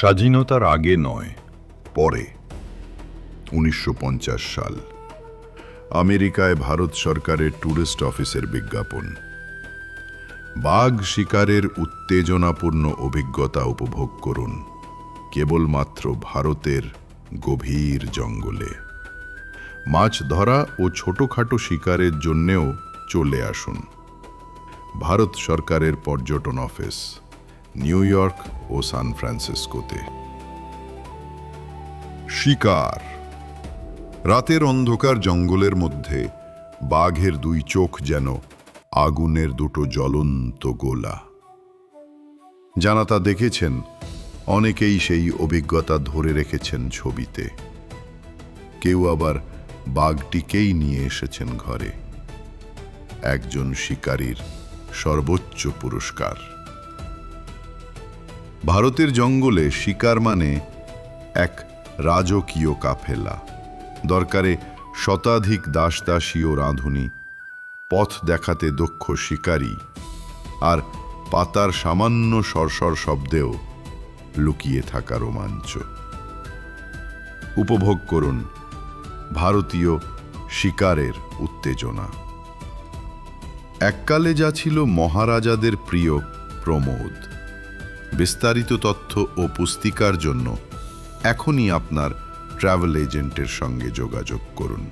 স্বাধীনতার আগে নয়, পরে, উনিশশো পঞ্চাশ সাল। আমেরিকায় ভারত সরকারের ট্যুরিস্ট অফিসের বিজ্ঞাপন। বাঘ শিকারের উত্তেজনাপূর্ণ অভিজ্ঞতা উপভোগ করুন, কেবলমাত্র ভারতের গভীর জঙ্গলে। মাছ ধরা ও ছোটোখাটো শিকারের জন্যেও চলে আসুন। ভারত সরকারের পর্যটন অফিস। নিউ ইয়র্ক ও সান ফ্রান্সিসকোতে। শিকার। রাতের অন্ধকার জঙ্গলের মধ্যে বাঘের দুই চোখ যেন আগুনের দুটো জ্বলন্ত গোলা। জানা তা দেখেছেন, অনেকেই সেই অভিজ্ঞতা ধরে রেখেছেন ছবিতে। কেউ আবার বাঘটিকেই নিয়ে এসেছেন ঘরে। একজন শিকারীর সর্বোচ্চ পুরস্কার। ভারতের জঙ্গলে শিকার মানে এক রাজকীয় কাফেলা। দরকারে শতাধিক দাসদাসী ও রাঁধুনি, পথ দেখাতে দক্ষ শিকারী, আর পাতার সামান্য সরসর শব্দেও লুকিয়ে থাকা রোমাঞ্চ। উপভোগ করুন ভারতীয় শিকারের উত্তেজনা। এককালে যা ছিল মহারাজাদের প্রিয় প্রমোদ বিস্তারিত তথ্য ও পুস্তিকার জন্য এখনই আপনার ট্রাভেল এজেন্টের সঙ্গে যোগাযোগ করুন।